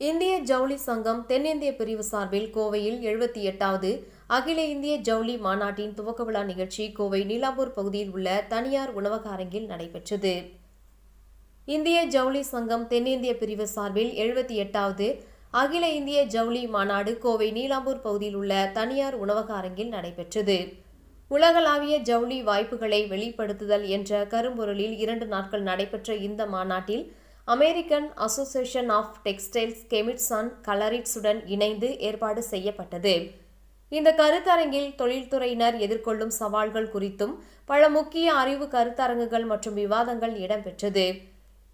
இந்திய ஜவுளி சங்கம் தென்னிந்திய பிரிவு சார்பில் கோவையில் எழுபத்தி எட்டாவது அகில இந்திய ஜவுளி மாநாட்டின் துவக்க விழா நிகழ்ச்சி கோவை நீலாம்பூர் பகுதியில் உள்ள தனியார் உணவக அரங்கில் நடைபெற்றது. இந்திய ஜவுளி சங்கம் தென்னிந்திய பிரிவு சார்பில் எழுபத்தி எட்டாவது அகில இந்திய ஜவுளி மாநாடு கோவை நீலாம்பூர் பகுதியில் உள்ள தனியார் உணவக அரங்கில் நடைபெற்றது. உலகளாவிய ஜவுளி வாய்ப்புகளை வெளிப்படுத்துதல் என்ற கரும்பொருளில் இரண்டு நாட்கள் நடைபெற்ற இந்த மாநாட்டில் American association of textiles chemists and கலரிட்ஸுடன் இணைந்து ஏற்பாடு செய்யப்பட்டது. இந்த கருத்தரங்கில் தொழில்துறையினர் எதிர்கொள்ளும் சவால்கள் குறித்தும் பல முக்கிய அறிவு கருத்தரங்குகள் மற்றும் விவாதங்கள் இடம்பெற்றது.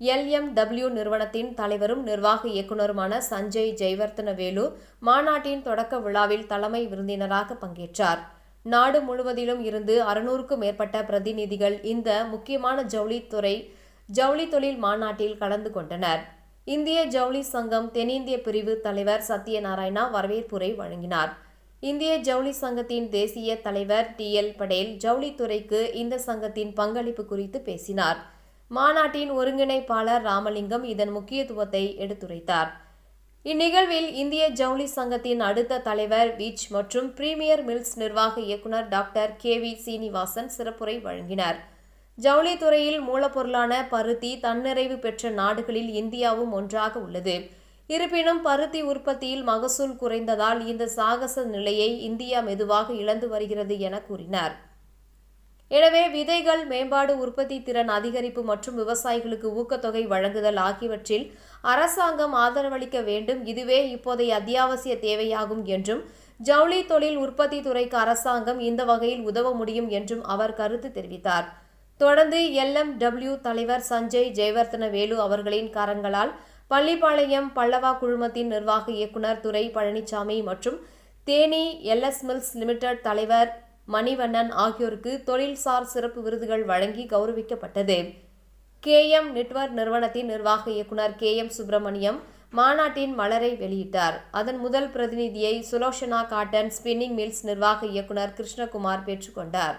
எல்எம்டபிள்யூ நிறுவனத்தின் தலைவரும் நிர்வாக இயக்குநருமான சஞ்சய் ஜெயவர்த்தன வேலு மாநாட்டின் தொடக்க விழாவில் தலைமை விருந்தினராக பங்கேற்றார். நாடு முழுவதிலும் இருந்து அறுநூறுக்கும் மேற்பட்ட பிரதிநிதிகள் இந்த முக்கியமான ஜவுளித்துறை ஜவுளி தொழில் மாநாட்டில் கலந்து கொண்டனர். இந்திய ஜவுளி சங்கம் தென்னிந்திய பிரிவு தலைவர் சத்யநாராயணா வரவேற்புரை வழங்கினார். இந்திய ஜவுளி சங்கத்தின் தேசிய தலைவர் டி. எல். படேல் ஜவுளித்துறைக்கு இந்த சங்கத்தின் பங்களிப்பு குறித்து பேசினார். மாநாட்டின் ஒருங்கிணைப்பாளர் ராமலிங்கம் இதன் முக்கியத்துவத்தை எடுத்துரைத்தார். இந்நிகழ்வில் இந்திய ஜவுளி சங்கத்தின் அடுத்த தலைவர் விச் மற்றும் பிரீமியர் மில்ஸ் நிர்வாக இயக்குனர் டாக்டர் கே வி சீனிவாசன் சிறப்புரை வழங்கினர். ஜவுளித்துறையில் மூலப்பொருளான பருத்தி தன்னிறைவு பெற்ற நாடுகளில் இந்தியாவும் ஒன்றாக உள்ளது. இருப்பினும் பருத்தி உற்பத்தியில் மகசூல் குறைந்ததால் இந்த சாகச நிலையை இந்தியா மெதுவாக இழந்து வருகிறது என கூறினார். எனவே விதைகள் மேம்பாடு உற்பத்தி திறன் அதிகரிப்பு மற்றும் விவசாயிகளுக்கு ஊக்கத்தொகை வழங்குதல் ஆகியவற்றில் அரசாங்கம் ஆதரவளிக்க வேண்டும். இதுவே இப்போதைய அத்தியாவசிய தேவையாகும் என்றும் ஜவுளி தொழில் உற்பத்தி துறைக்கு அரசாங்கம் இந்த வகையில் உதவ முடியும் என்றும் அவர் கருத்து தெரிவித்தார். தொடர்ந்து எல்எம்டபிள்யூ தலைவர் சஞ்சய் ஜெயவர்த்தன வேலு அவர்களின் கரங்களால் பள்ளிப்பாளையம் பல்லவா குழுமத்தின் நிர்வாக இயக்குனர் துரை பழனிசாமி மற்றும் தேனி எல்எஸ் மில்ஸ் லிமிடெட் தலைவர் மணிவண்ணன் ஆகியோருக்கு தொழில்சார் சிறப்பு விருதுகள் வழங்கி கௌரவிக்கப்பட்டது. கே எம் நெட்வொர்க் நிறுவனத்தின் நிர்வாக இயக்குனர் கே எம் சுப்பிரமணியம் மாநாட்டின் மலரை வெளியிட்டார். அதன் முதல் பிரதிநிதியை சுலோஷனா காட்டன் ஸ்பின்னிங் மில்ஸ் நிர்வாக இயக்குனர் கிருஷ்ணகுமார் பெற்றுக்கொண்டார்.